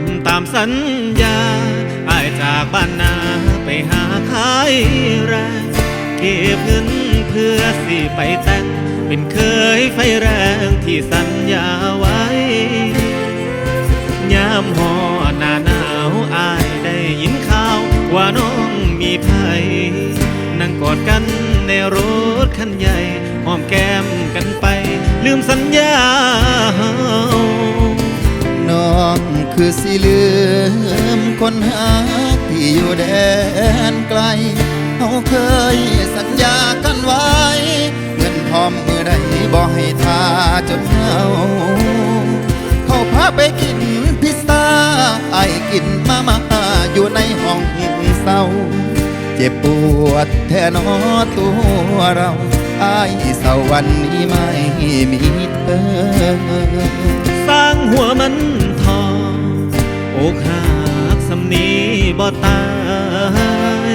ำตามสัญญาอายจากบ้านนาไปหาขายแรงเก็บเงินเพื่อสิไปแต่ง เป็นเคยไฟแรงที่สัญญาไว้ ยามหอหน้าหนาวอายได้ยินข่าว ว่าน้องมีภัย นั่งกอดกันในรถคันใหญ่หอมแก้มกันไป ลืมสัญญา คือสิลืมคนหาที่อยู่แดนไกลเขาเคยสัญญากันไว้ เงินพร้อมมือใดบอกให้ทาจนเหงาเขาพาไปกินพิซซ่าไอ้กินมามาอยู่ในห้องเศร้า เจ็บปวดแทนอตัวเราไอ้เศร้าวันนี้ไม่มีเธอ สร้างหัวมัน บ่ตาย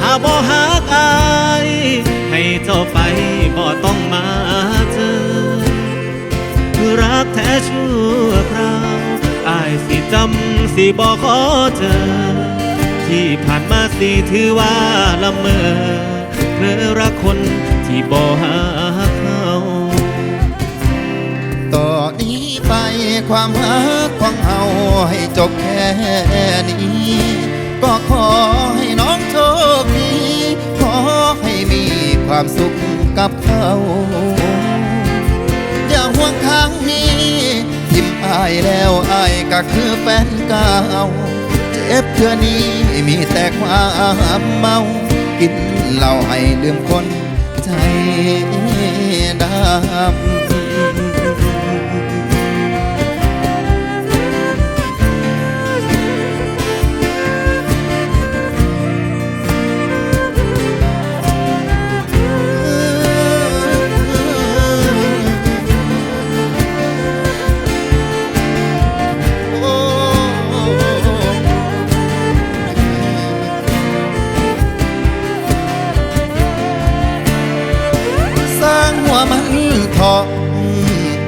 ถ้าบ่หักอายให้เจ้าไปบ่ต้องมาเจอรักแท้ชั่วคราวอายสิจำสิบ่ขอเจอ ที่ผ่านมาสิถือว่าละเมอเพลอรักคนที่บ่หา ความรักของเฮาให้จบแค่นี้ ก็ขอให้น้องโชคดีขอให้มีความสุขกับเขาอย่าห่วงทางนี้ทิมอายแล้วอายก็คือแฟนเก่าเจ็บเทื่อนี้มีแต่ความเมา กินเหล้าให้ลืมคนใจดำ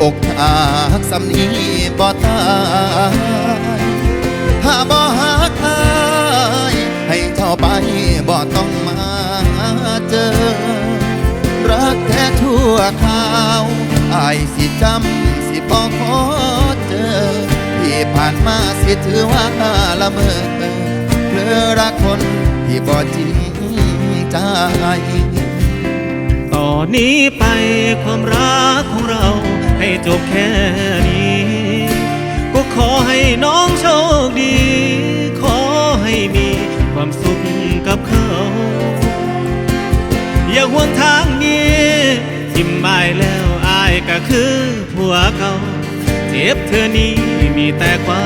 อกหักสำนีบ่ตายถ้าบ่หักอายให้เท่าไปบ่ต้องมาเจอ รักแท้ชั่วคราวอายสิจำสิบ่ขอเจอ ที่ผ่านมาสิถือว่าละเมอเพลอรักคนที่บ่จริงใจต่อนนี้ไปความรักของเรา ให้จบแค่นี้ ก็ขอให้น้องโชคดี ขอให้มีความสุขกับเขา อย่าห่วงทางนี้ทิมบายแล้วอายก็คือผัวเก่าเจ็บเธอนี้มีแต่ความ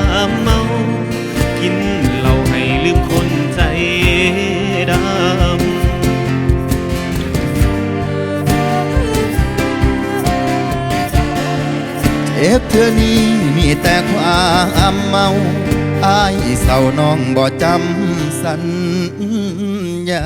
เอฟเธอนี้มีแต่ความเมาอายเศร้าน้องบ่จำสัญญา